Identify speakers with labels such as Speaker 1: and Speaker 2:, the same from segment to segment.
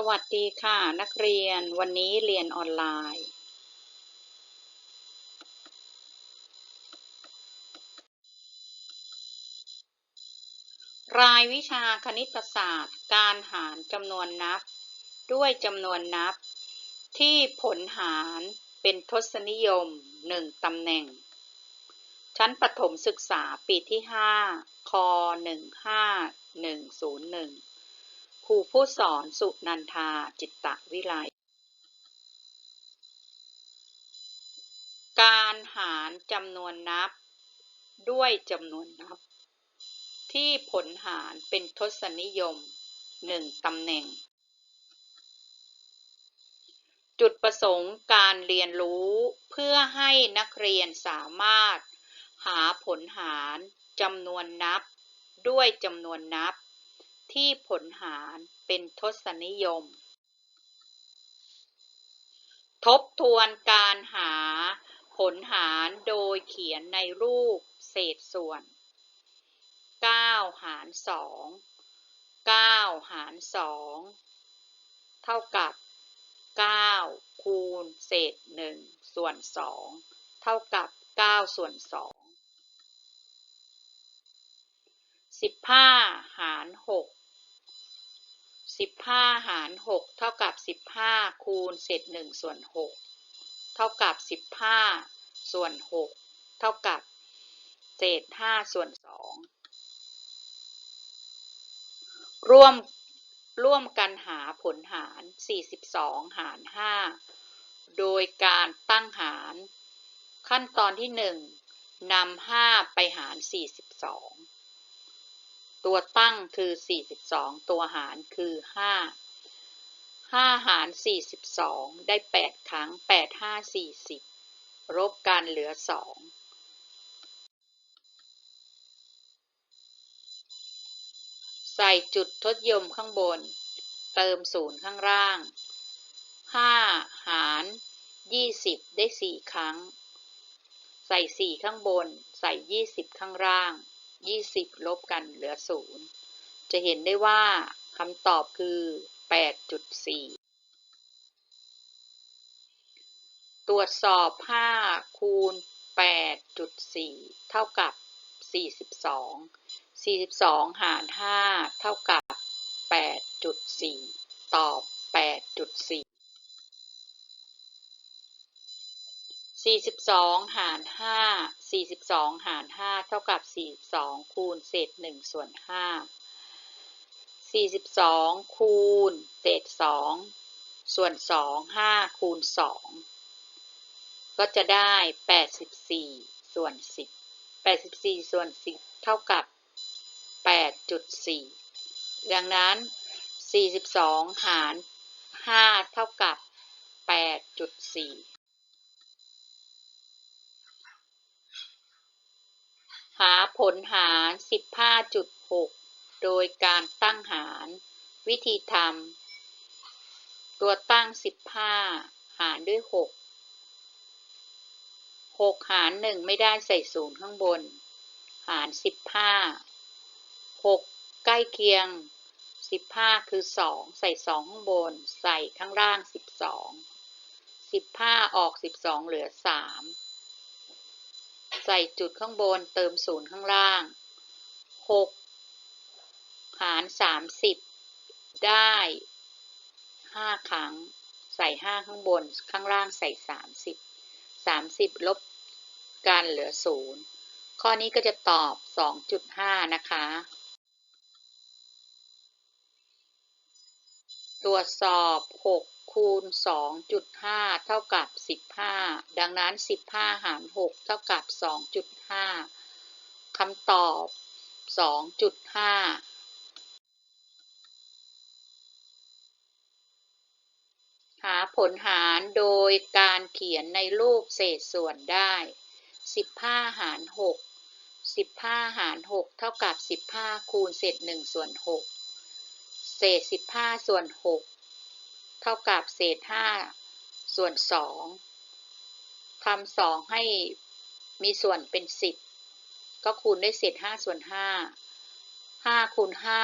Speaker 1: สวัสดีค่ะ นักเรียนวันนี้เรียนออนไลน์ รายวิชาคณิตศาสตร์ การหารจำนวนนับ ด้วยจำนวนนับ ที่ผลหารเป็นทศนิยมหนึ่งตำแหน่ง ชั้นประถมศึกษาปีที่ 5 ค 15101 ครูผู้สอนสุนันทาจิตตะวิไลการหารจำนวนนับ ด้วยจำนวนนับ ที่ผลหารเป็นทศนิยมหนึ่งตำแหน่ง จุดประสงค์การเรียนรู้เพื่อให้นักเรียนสามารถ หาผลหารจำนวนนับ ด้วยจำนวนนับ ที่ผลหารเป็นทศนิยม ทบทวนการหาผลหารโดยเขียนในรูปเศษส่วน 9 หาร 2 9 หาร 2 เท่ากับ 9 คูณเศษ 1 ส่วน 2 เท่ากับ 9 ส่วน 2 15 หาร 6 สิบห้าหารหกเท่ากับสิบห้าคูณเศษหนึ่งส่วนหกเท่ากับสิบห้าส่วนหกเท่ากับ เศษห้าส่วนสองร่วมร่วมกันหาผลหาร 42 หาร 5 โดยการตั้งหาร ขั้นตอนที่ 1นำ5ไปหาร 42 ตัวตั้งคือ 42 ตัวหารคือ 5 5 หาร 42 ได้ 8 ครั้ง 8 5 40 ลบกันเหลือ 2ใส่จุดทดยมข้างบน เติมศูนย์ข้างล่าง 5 หาร 20 ได้ 4 ครั้ง ใส่ 4 ข้างบน ใส่ 20 ข้างล่าง 20 ลบกันเหลือ 0 จะเห็นได้ว่าคำตอบคือ 8.4 ตรวจสอบ 5 คูณ 8.4 เท่ากับ 42 42 หาร 5 เท่ากับ 8.4 ตอบ 8.4 42 หาร 5 42 หาร 5 เท่ากับ 42 คูณเศษ1ส่วน 5 42 คูณเศษ 2 ส่วน 2 5 คูณ 2 ก็จะได้ 84 ส่วน 10 84 ส่วน 10 เท่ากับ 8.4 ดังนั้น 42 หาร 5 เท่ากับ 8.4 หาผลหาร 15.6 โดยการตั้งหาร วิธีทำตัวตั้ง 15 หารด้วย 6 6 หาร 1 ไม่ได้ใส่ศูนย์ข้างบน หาร 15 6 ใกล้เคียง 15 คือ 2 ใส่ 2 ข้างบน ใส่ข้างล่าง 12 15 ออก 12 เหลือ 3 ใส่จุดข้างบนเติมศูนย์ข้างล่าง 6 หาร 30 ได้ 5 ครั้ง ใส่ 5 ข้างบนข้างล่างใส่ 30 30 ลบกันเหลือ 0 ข้อนี้ก็จะตอบ 2.5 นะคะ ตรวจสอบ 6 คูณ 2.5 เท่ากับ 15 ดังนั้น 15 หาร 6 เท่ากับ 2.5 คำตอบ 2.5หาผลหารโดยการเขียนในรูปเศษส่วนได้ 15 หาร 6 15 หาร 6 เท่ากับ 15 คูณเศษ1ส่วน 6 เศษ 15 ส่วน6 ท่ากับเศษห้าส่วนสองทำสองให้มีส่วนเป็นสิบก็คูณด้วยเศษห้าส่วนห้าห้าคูณห้า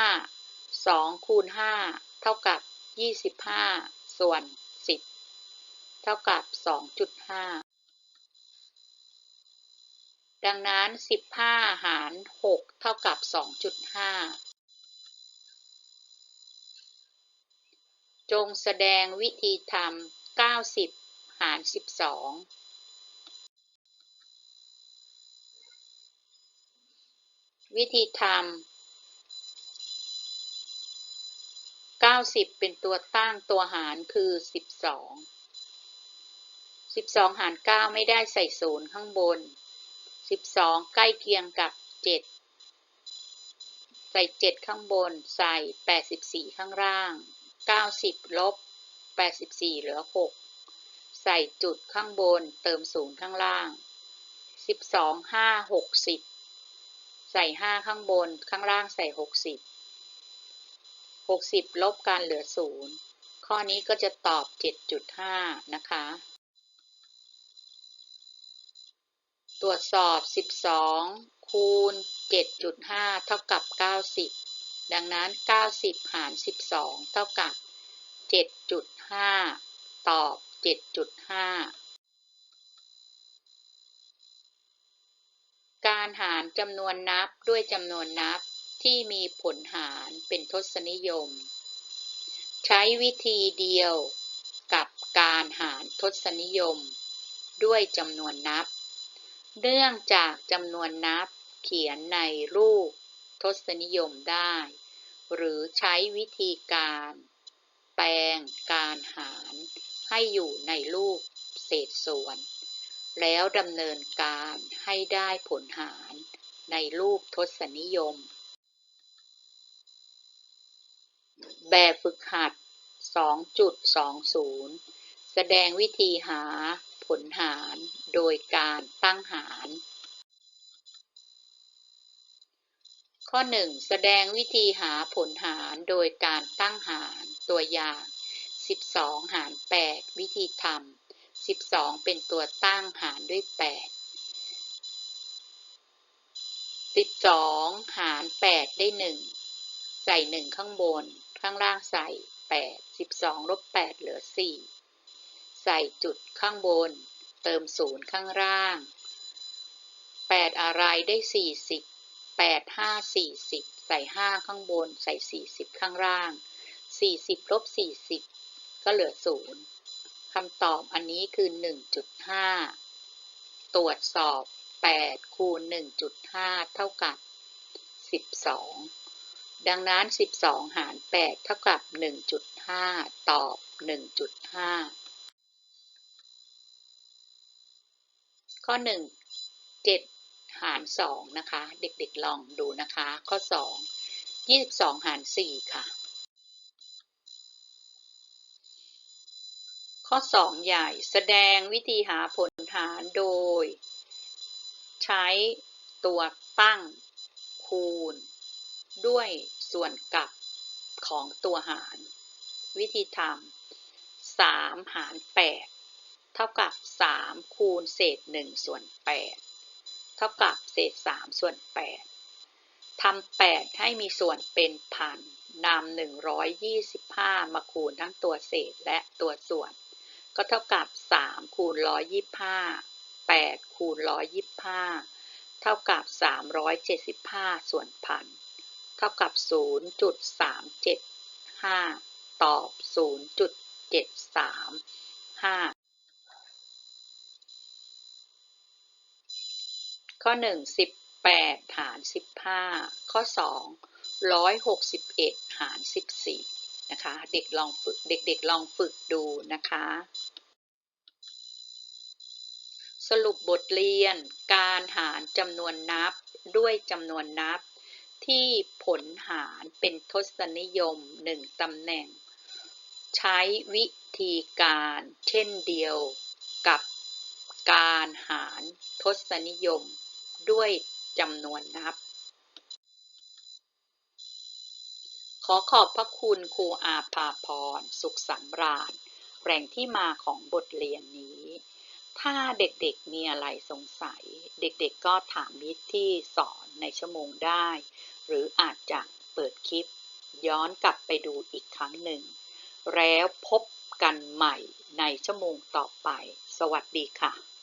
Speaker 1: สองคูณห้าเท่ากับ 25 ส่วน 10 เท่ากับ 2.5 ดังนั้น 15 หาร 6 เท่ากับ 2.5 จงแสดงวิธีทำ90 หาร 12วิธีทำ90 เป็นตัวตั้งตัวหารคือ 12 12 หาร 9 ไม่ได้ใส่ศูนย์ข้างบน 12 ใกล้เคียงกับ 7 ใส่ 7 ข้างบน ใส่ 84 ข้างล่าง 90 ลบ 84 เหลือ 6 ใส่จุดข้างบนเติมศูนย์ข้างล่าง 12 5 60 ใส่ 5 ข้างบนข้างล่างใส่ 60 60 ลบกันเหลือ 0 ข้อนี้ก็จะตอบ 7.5 นะคะ ตรวจสอบ 12 คูณ 7.5 เท่ากับ 90 ดังนั้น 90 หาร 12 เท่ากับ 7.5 ตอบ 7.5 การหารจำนวนนับด้วยจำนวนนับที่มีผลหารเป็นทศนิยม ใช้วิธีเดียวกับการหารทศนิยม ด้วยจำนวนนับ เนื่องจากจำนวนนับเขียนในรูป ทศนิยมได้ หรือใช้วิธีการ แปลงการหารให้อยู่ในรูปเศษส่วน แล้วดำเนินการให้ได้ผลหารในรูปทศนิยม แบบฝึกหัด 2.20 แสดงวิธีหาผลหารโดยการตั้งหาร ข้อ 1 แสดงวิธีหาผลหารโดยการตั้งหารตัวอย่าง 12 หาร 8 วิธีทำ12 เป็นตัวตั้งหารด้วย 8 12 หาร 8 ได้ 1 ใส่ 1 ข้างบน ข้างล่างใส่ 8 12 ลบ 8 เหลือ 4 ใส่จุดข้างบน เติม 0 ข้างล่าง 8 อะไรได้ 40 8 5 40ใส่5ข้างบน ใส่40ข้างล่าง40ลบ40ก็เหลือ0คำตอบอันนี้คือ1.5ตรวจสอบ8คูณ1.5เท่ากับ12ดังนั้น 12 หาร 8 เท่ากับ 1.5 ตอบ 1.5 ข้อ 1 7 หาร 2 นะคะ เด็กๆลองดูนะคะ ข้อ 2 22 หาร 4 ค่ะ ข้อ 2 ใหญ่แสดงวิธีหาผลหารโดย ใช้ตัวตั้งคูณ ด้วยส่วนกลับของตัวหาร วิธีทำ3หาร 8 เท่ากับ 3 คูณเศษ 1 ส่วน 8 เท่ากับเศษ 3 ส่วน 8ทำ8ให้มีส่วนเป็นพันนำ125 มาคูณทั้งตัวเศษและตัวส่วน ก็เท่ากับ 3 คูณ 125 8 คูณ 125 เท่ากับ 375 ส่วนพัน เท่ากับ 0.375 ตอบ 0.735 ข้อ 1 18 หาร 15 ข้อ 2 161 หาร 14 นะคะ เด็กลองฝึก เด็กๆลองฝึกดูนะคะ สรุปบทเรียนการหารจำนวนนับด้วยจำนวนนับที่ผลหารเป็นทศนิยม1ตำแหน่ง ใช้วิธีการเช่นเดียวกับการหารทศนิยม ด้วยจำนวนนับ ขอขอบพระคุณครูอาภาพร สุขสำราญ แหล่งที่มาของบทเรียนนี้ ถ้าเด็กๆมีอะไรสงสัย เด็กๆก็ถามมิตรที่สอนในชั่วโมงได้ หรืออาจจะเปิดคลิป ย้อนกลับไปดูอีกครั้งหนึ่ง แล้วพบกันใหม่ในชั่วโมงต่อไป สวัสดีค่ะ